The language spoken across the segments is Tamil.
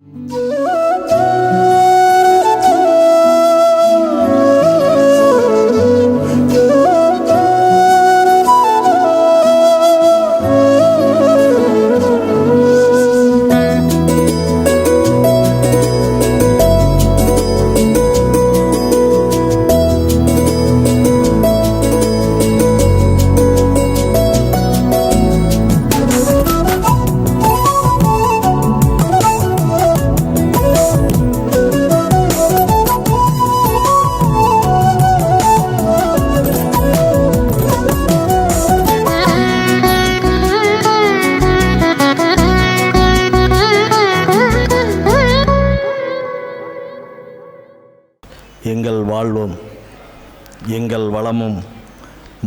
எங்கள்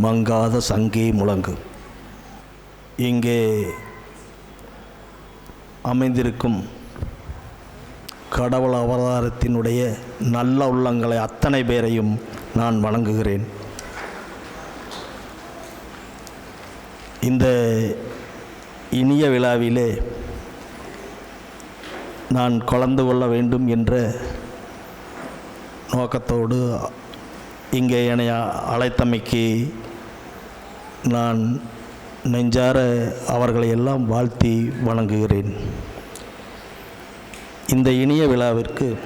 மங்காத சங்கே முழங்கு. இங்கே அமைந்திருக்கும் கடவுள் அவதாரத்தினுடைய நல்ல உள்ளங்களை அத்தனை பேரையும் நான் வணங்குகிறேன். இந்த இனிய விழாவிலே நான் கலந்து கொள்ள வேண்டும் என்ற நோக்கத்தோடு இங்கே என்னை அழைத்தமைக்கு நான் நெஞ்சார அவர்களை எல்லாம் வாழ்த்தி வணங்குகிறேன். இந்த இனிய விழாவிற்கு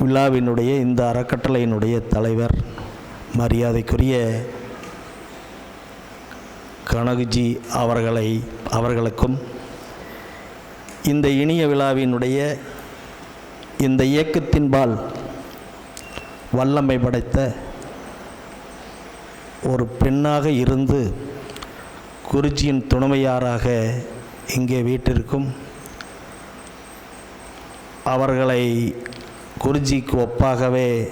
விழாவினுடைய இந்த அறக்கட்டளையினுடைய தலைவர் மரியாதைக்குரிய கனகுஜி அவர்களை அவர்களுக்கும் இந்த இனிய விழாவினுடைய இந்த இயக்கத்தின்பால் வல்லமை படைத்த ஒரு பெண்ணாக இருந்து குருஜியின் துணைமையாராக இங்கே வீட்டிற்கும் அவர்களை குருஜிக்கு ஒப்பாகவே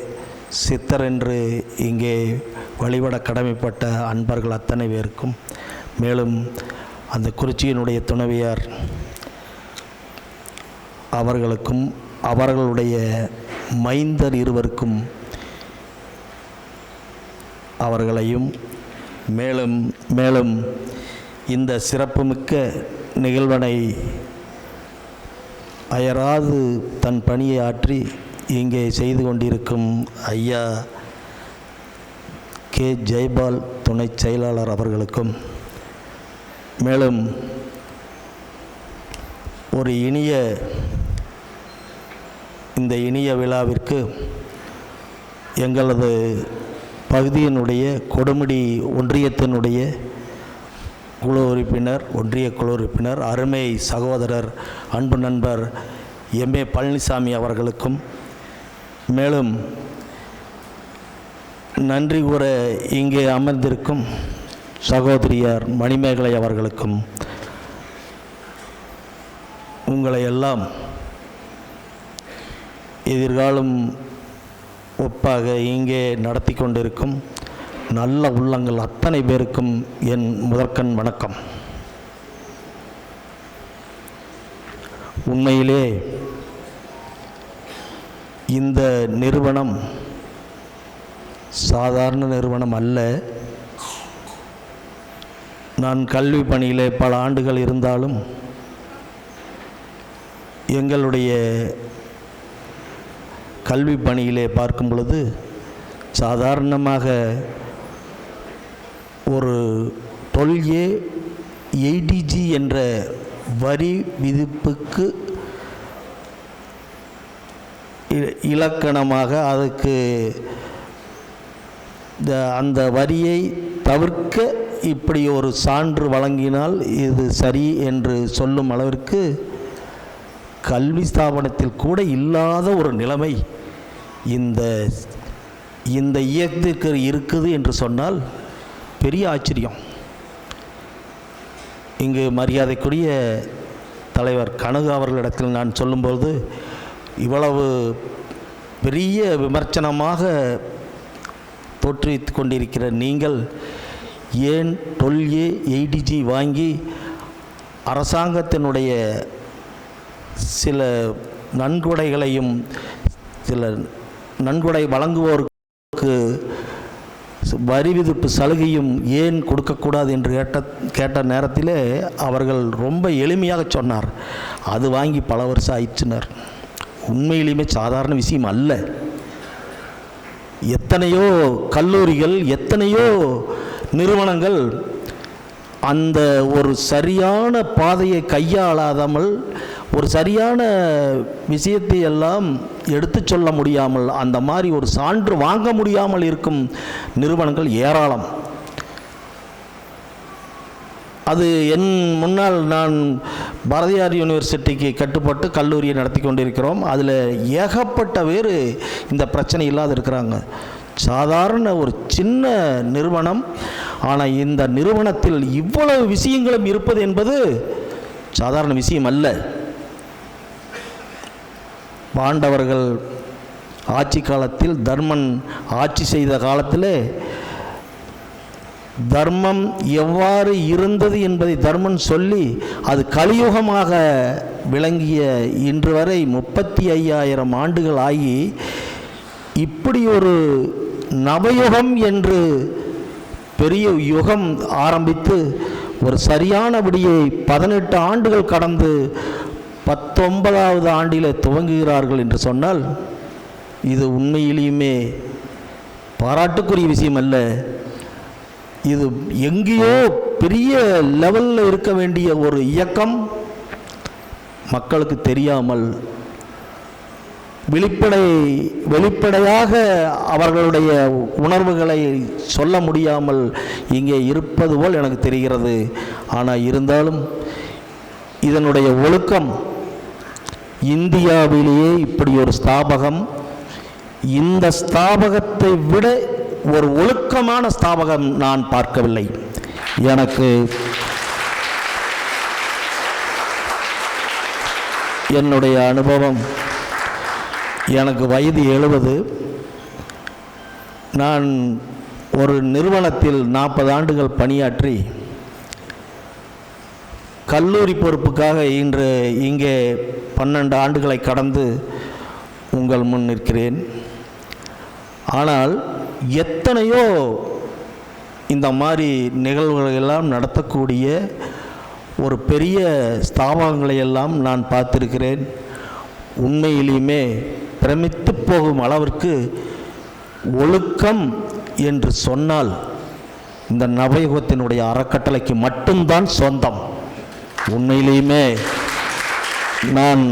சித்தர் என்று இங்கே வழிபட கடமைப்பட்ட அன்பர்கள் அத்தனை பேருக்கும். மேலும் அந்த குறிச்சியினுடைய துணைவியார் அவர்களுக்கும் அவர்களுடைய மைந்தர் இருவருக்கும் அவர்களையும் மேலும் மேலும் இந்த சிறப்புமிக்க நிகழ்வனை அயராது தன் பணியை ஆற்றி இங்கே செய்து கொண்டிருக்கும் ஐயா கே. ஜெய்பால் துணை செயலாளர் அவர்களுக்கும் மேலும் ஒரு இனிய இந்த இனிய விழாவிற்கு எங்களது பகுதியினுடைய கொடுமுடி ஒன்றியத்தினுடைய குழு உறுப்பினர் ஒன்றிய குழு உறுப்பினர் அருமை சகோதரர் அன்பு நண்பர் எம்ஏ பழனிசாமி அவர்களுக்கும் மேலும் நன்றி கூற இங்கே அமர்ந்திருக்கும் சகோதரியார் மணிமேகலை அவர்களுக்கும் உங்களை எல்லாம் எதிர்காலம் ஒப்பாக இங்கே நடத்தி கொண்டிருக்கும் நல்ல உள்ளங்கள் அத்தனை பேருக்கும் என் முதற்கண் வணக்கம். உண்மையிலே இந்த நிறுவனம் சாதாரண நிறுவனம் அல்ல. நான் கல்வி பணியிலே பல ஆண்டுகள் இருந்தாலும் எங்களுடைய கல்வி பணியிலே பார்க்கும் பொழுது சாதாரணமாக ஒரு டுவெல் ஏ எயிட்டிஜி என்ற வரி விதிப்புக்கு இ- இலக்கணமாக அதுக்கு இந்த- அந்த வரியை தவிர்க்க இப்படி ஒரு சான்று வழங்கினால் இது சரி என்று சொல்லும் அளவிற்கு கல்வி ஸ்தாபனத்தில் கூட இல்லாத ஒரு நிலைமை இந்த இந்த இயக்கத்திற்கு இருக்குது என்று சொன்னால் பெரிய ஆச்சரியம். இங்கு மரியாதைக்குரிய தலைவர் கனகு அவர்களிடத்தில் நான் சொல்லும்போது இவ்வளவு பெரிய விமர்சனமாக தோற்றுவித்து கொண்டிருக்கிற நீங்கள் ஏன் டுவெல் ஏ எயிட்டிஜி வாங்கி அரசாங்கத்தினுடைய சில நன்கொடைகளையும் சில நன்கொடை வழங்குவோருக்கு வரி விதிப்பு சலுகையும் ஏன் கொடுக்கக்கூடாது என்று கேட்ட கேட்ட நேரத்திலே அவர்கள் ரொம்ப எளிமையாக சொன்னார். அது வாங்கி பல வருஷம் ஆயிடுச்சுனர். உண்மையிலுமே சாதாரண விஷயம் அல்ல. எத்தனையோ கல்லூரிகள் எத்தனையோ நிறுவனங்கள் அந்த ஒரு சரியான பாதையை கையாளாதாமல் ஒரு சரியான விஷயத்தை எல்லாம் எடுத்து சொல்ல முடியாமல் அந்த மாதிரி ஒரு சான்று வாங்க முடியாமல் இருக்கும் நிறுவனங்கள் ஏராளம். அது என் முன்னால் நான் பாரதியார் யூனிவர்சிட்டிக்கு கட்டுப்பட்டு கல்லூரியை நடத்தி கொண்டிருக்கிறோம். அதில் ஏகப்பட்ட பேர் இந்த பிரச்சனை இல்லாத இருக்கிறாங்க. சாதாரண ஒரு சின்ன நிறுவனம் ஆனால் இந்த நிறுவனத்தில் இவ்வளவு விஷயங்களும் இருப்பது என்பது சாதாரண விஷயம் அல்ல. பாண்டவர்கள் ஆட்சி காலத்தில் தர்மன் ஆட்சி செய்த காலத்தில் தர்மம் எவ்வாறு இருந்தது என்பதை தர்மன் சொல்லி அது கலியுகமாக விளங்கிய இன்று வரை முப்பத்தி ஐயாயிரம் ஆண்டுகள் ஆகி இப்படி ஒரு நவயுகம் என்று பெரிய யுகம் ஆரம்பித்து ஒரு சரியான விடியை பதினெட்டு ஆண்டுகள் கடந்து பத்தொன்பதாவது ஆண்டில் துவங்குகிறார்கள் என்று சொன்னால் இது உண்மையிலேயுமே பாராட்டுக்குரிய விஷயம் அல்ல இது எங்கேயோ பெரிய லெவலில் இருக்க வேண்டிய ஒரு இயக்கம் மக்களுக்கு தெரியாமல் வெளிப்படை வெளிப்படையாக அவர்களுடைய உணர்வுகளை சொல்ல முடியாமல் இங்கே இருப்பது போல் எனக்கு தெரிகிறது. ஆனால் இருந்தாலும் இதனுடைய ஒழுக்கம் இந்தியாவிலேயே இப்படி ஒரு ஸ்தாபகம் இந்த ஸ்தாபகத்தை விட ஒரு ஒழுக்கமான ஸ்தாபகம் நான் பார்க்கவில்லை. எனக்கு என்னுடைய அனுபவம் எனக்கு வயது எழுபது. நான் ஒரு நிறுவனத்தில் நாற்பது ஆண்டுகள் பணியாற்றி கல்லூரி பொறுப்புக்காக இன்று இங்கே பன்னெண்டு ஆண்டுகளை கடந்து உங்கள் முன் நிற்கிறேன். ஆனால் எத்தனையோ இந்த மாதிரி நிகழ்வுகளையெல்லாம் நடத்தக்கூடிய ஒரு பெரிய ஸ்தாபகங்களை எல்லாம் நான் பார்த்திருக்கிறேன். உண்மையிலுமே பிரமித்து போகும் அளவிற்கு ஒழுக்கம் என்று சொன்னால் இந்த நவயுகத்தினுடைய அறக்கட்டளைக்கு மட்டும்தான் சொந்தம். உண்மையிலேயுமே நான்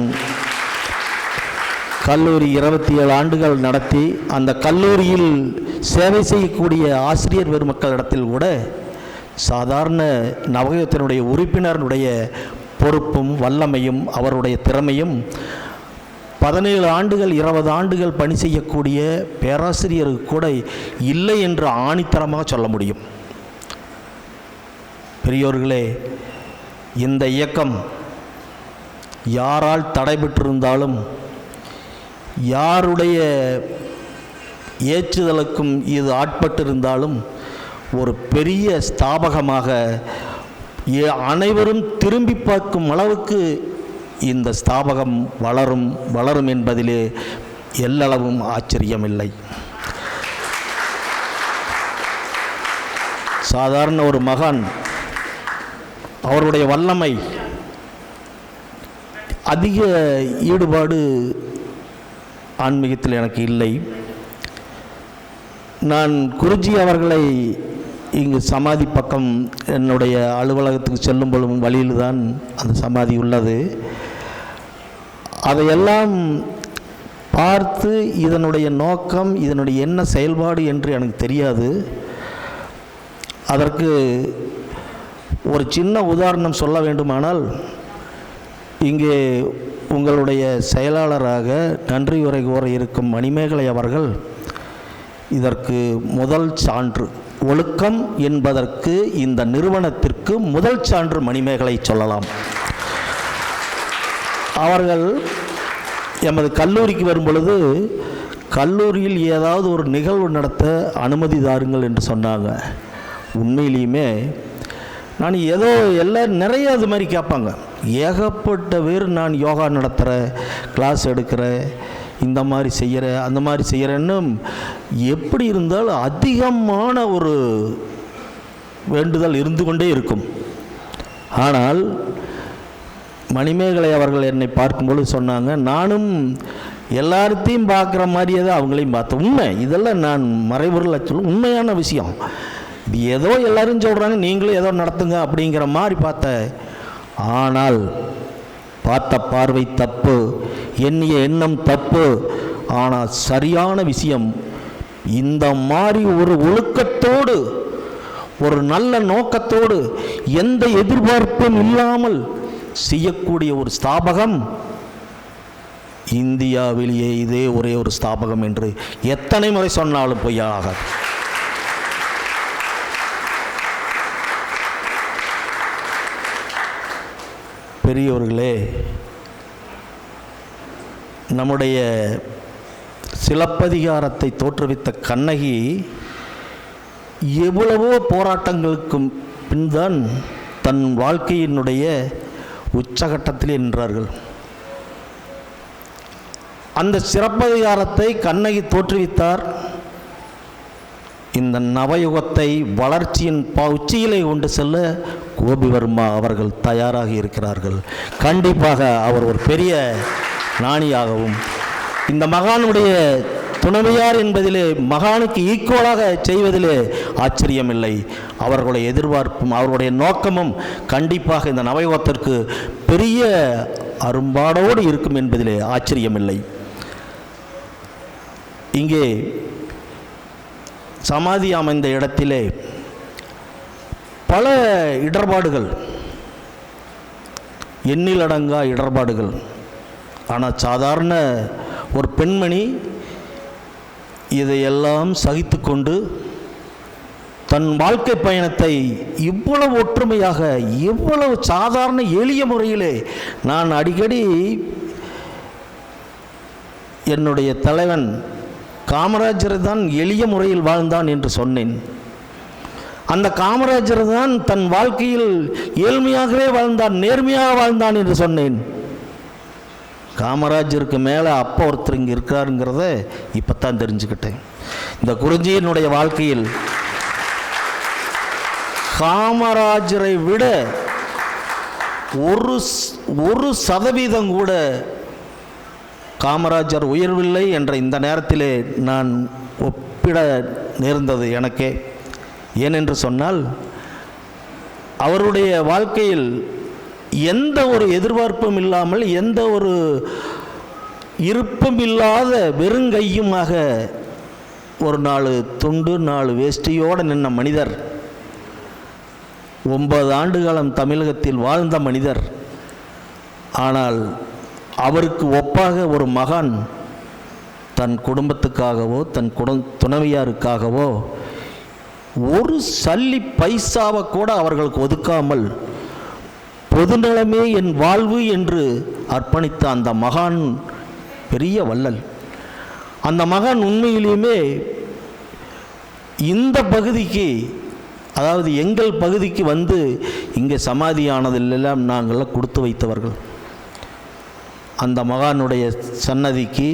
கல்லூரி இருபத்தி ஏழு ஆண்டுகள் நடத்தி அந்த கல்லூரியில் சேவை செய்யக்கூடிய ஆசிரியர் பெருமக்களிடத்தில் கூட சாதாரண நவகத்தினுடைய உறுப்பினருடைய பொறுப்பும் வல்லமையும் அவருடைய திறமையும் பதினேழு ஆண்டுகள் இருபது ஆண்டுகள் பணி செய்யக்கூடிய பேராசிரியருக்கு கூட இல்லை என்று ஆணித்தரமாக சொல்ல முடியும். பெரியோர்களே இந்த இயக்கம் யாரால் தடைபெற்றிருந்தாலும் யாருடைய ஏற்றுதலுக்கும் இது ஆட்பட்டிருந்தாலும் ஒரு பெரிய ஸ்தாபகமாக ஏ- அனைவரும் திரும்பி பார்க்கும் அளவுக்கு இந்த ஸ்தாபகம் வளரும் வளரும் என்பதிலே எல்லளவும் ஆச்சரியமில்லை. சாதாரண ஒரு மகான் அவருடைய வல்லமை அதிக ஈடுபாடு ஆன்மீகத்தில் எனக்கு இல்லை. நான் குருஜி அவர்களை இங்கு சமாதி பக்கம் என்னுடைய அலுவலகத்துக்கு செல்லும் பொழுதும் வழியில் தான் அந்த சமாதி உள்ளது. அதையெல்லாம் பார்த்து இதனுடைய நோக்கம் இதனுடைய என்ன செயல்பாடு என்று எனக்கு தெரியாது. அதற்கு ஒரு சின்ன உதாரணம் சொல்ல வேண்டுமானால் இங்கே உங்களுடைய செயலாளராக நன்றி உரை கூற இருக்கும் மணிமேகலை அவர்கள் இதற்கு முதல் சான்று. ஒழுக்கம் என்பதற்கு இந்த நிறுவனத்திற்கு முதல் சான்று மணிமேகலை சொல்லலாம். அவர்கள் எமது கல்லூரிக்கு வரும் பொழுது கல்லூரியில் ஏதாவது ஒரு நிகழ்வு நடத்த அனுமதி தாருங்கள் என்று சொன்னாங்க. உண்மையிலையுமே நான் ஏதோ எல்லாம் நிறைய அது மாதிரி கேட்பாங்க. ஏகப்பட்ட பேர் நான் யோகா நடத்துகிறேன் கிளாஸ் எடுக்கிறேன் இந்த மாதிரி செய்கிற அந்த மாதிரி செய்கிறேன்னு எப்படி இருந்தாலும் அதிகமான ஒரு வேண்டுதல் இருந்து கொண்டே இருக்கும். ஆனால் மணிமேகலை அவர்கள் என்னை பார்க்கும்பொழுது சொன்னாங்க நானும் எல்லார்த்தையும் பார்க்குற மாதிரியே தான் அவங்களையும் பார்த்தேன். உண்மை இதெல்லாம் நான் மறைபொருள் சொல்ல உண்மையான விஷயம். இது ஏதோ எல்லாரும் சொல்கிறாங்க நீங்களும் ஏதோ நடத்துங்க அப்படிங்கிற மாதிரி பார்த்தேன் ஆனால் பார்த்த பார்வை தப்பு எண்ணிய எண்ணம் தப்பு. ஆனால் சரியான விஷயம் இந்த மாதிரி ஒரு ஒழுக்கத்தோடு ஒரு நல்ல நோக்கத்தோடு எந்த எதிர்பார்ப்பும் இல்லாமல் செய்யக்கூடிய ஒரு ஸ்தாபகம் இந்தியாவிலேயே இதே ஒரே ஒரு ஸ்தாபகம் என்று எத்தனை முறை சொன்னாலும் பொய்யாகாது பெரியவர்களே நம்முடைய சிலப்பதிகாரத்தை தோற்றுவித்த கண்ணகி எவ்வளவோ போராட்டங்களுக்கும் பின்தான் தன் வாழ்க்கையினுடைய உச்சகட்டத்தில் நின்றார்கள். அந்த சிறப்பதிகாரத்தை கண்ணகி தோற்றுவித்தார். இந்த நவயுகத்தை வளர்ச்சியின் உச்சியிலே கொண்டு செல்ல கோபிவர்மா அவர்கள் தயாராக இருக்கிறார்கள். கண்டிப்பாக அவர் ஒரு பெரிய ஞானியாகவும் இந்த மகானுடைய துணைமையார் என்பதிலே மகானுக்கு ஈக்குவலாக செய்வதிலே ஆச்சரியமில்லை. அவர்களுடைய எதிர்பார்ப்பும் அவருடைய நோக்கமும் கண்டிப்பாக இந்த நவயுகத்திற்கு பெரிய அரும்பாடோடு இருக்கும் என்பதிலே ஆச்சரியமில்லை. இங்கே சமாதி அமைந்த இடத்திலே பல இடர்பாடுகள் எண்ணிலடங்கா இடர்பாடுகள். ஆனால் சாதாரண ஒரு பெண்மணி இதையெல்லாம் சகித்து கொண்டு தன் வாழ்க்கை பயணத்தை இவ்வளவு ஒற்றுமையாக இவ்வளவு சாதாரண எளிய முறையிலே நான் அடிக்கடி என்னுடைய தலைவன் காமராஜர் தான் எளிய முறையில் வாழ்ந்தான் என்று சொன்னேன். அந்த காமராஜர் தான் தன் வாழ்க்கையில் ஏழ்மையாகவே வாழ்ந்தான் நேர்மையாக வாழ்ந்தான் என்று சொன்னேன். காமராஜருக்கு மேலே அப்பா ஒருத்தர் இங்கே இருக்காருங்கிறத இப்போ தான் தெரிஞ்சுக்கிட்டேன். இந்த குருஜியினுடைய வாழ்க்கையில் காமராஜரை விட ஒரு ஒரு சதவீதம் கூட காமராஜர் உயர்வில்லை என்ற இந்த நேரத்திலே நான் ஒப்பிட நேர்ந்தது எனக்கே. ஏனென்று சொன்னால் அவருடைய வாழ்க்கையில் எந்த ஒரு எதிர்பார்ப்பும் இல்லாமல் எந்த ஒரு இருப்பும் இல்லாத வெறுங்கையுமாக ஒரு நாலு துண்டு நாலு வேஷ்டியோடு நின்ன மனிதர் ஒன்பது ஆண்டு காலம் தமிழகத்தில் வாழ்ந்த மனிதர். ஆனால் அவருக்கு ஒப்பாக ஒரு மகான் தன் குடும்பத்துக்காகவோ தன் குடும் துணைவியாருக்காகவோ ஒரு சல்லி பைசாவை கூட அவர்களுக்கு ஒதுக்காமல் பொதுநலமே என் வாழ்வு என்று அர்ப்பணித்த அந்த மகான் பெரிய வள்ளல். அந்த மகான் உண்மையிலேயுமே இந்த பகுதிக்கு அதாவது எங்கள் பகுதிக்கு வந்து இங்கே சமாதியானதெல்லாம் நாங்கள்லாம் கொடுத்து வைத்தவர்கள். அந்த மகானுடைய சன்னதிக்கு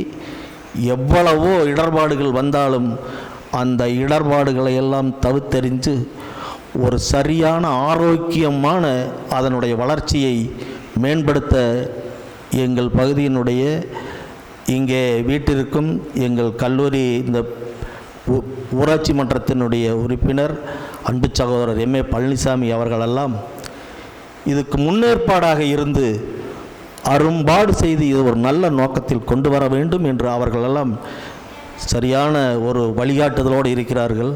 எவ்வளவோ இடர்பாடுகள் வந்தாலும் அந்த இடர்பாடுகளை எல்லாம் தவிர்த்தெறிஞ்சு ஒரு சரியான ஆரோக்கியமான அதனுடைய வளர்ச்சியை மேம்படுத்த எங்கள் பகுதியினுடைய இங்கே வீட்டிற்கும் எங்கள் கல்லூரி இந்த ஊ- ஊராட்சி மன்றத்தினுடைய உறுப்பினர் அன்பு சகோதரர் எம் ஏ பழனிசாமி அவர்களெல்லாம் இதுக்கு முன்னேற்பாடாக இருந்து அரும்பாடு செய்து இது ஒரு நல்ல நோக்கத்தில் கொண்டு வர வேண்டும் என்று அவர்களெல்லாம் சரியான ஒரு வழிகாட்டுதலோடு இருக்கிறார்கள்.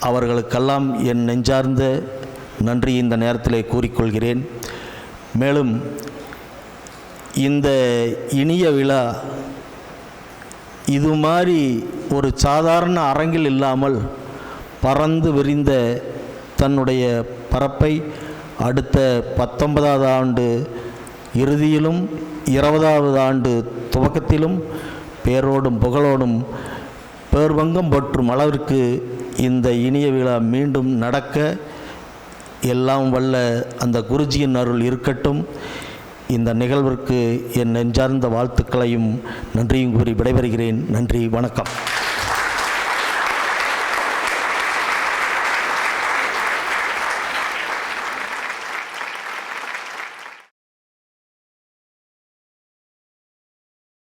அவர்களுக்கெல்லாம் என் நெஞ்சார்ந்த நன்றி இந்த நேரத்திலே கூறிக்கொள்கிறேன். மேலும் இந்த இனிய விழா இது மாதிரி ஒரு சாதாரண அரங்கில் இல்லாமல் பறந்து விரிந்த தன்னுடைய பரப்பை அடுத்த பத்தொன்பதாவது ஆண்டு இறுதியிலும் இருபதாவது ஆண்டு துவக்கத்திலும் பேரோடும் புகழோடும் பேர்வங்கம் போற்றும் அளவிற்கு இந்த இனிய விழா மீண்டும் நடக்க எல்லாம் வல்ல அந்த குருஜியின் அருள் இருக்கட்டும். இந்த நிகழ்விற்கு என் நெஞ்சார்ந்த வாழ்த்துக்களையும் நன்றியும் கூறி விடைபெறுகிறேன். நன்றி வணக்கம்.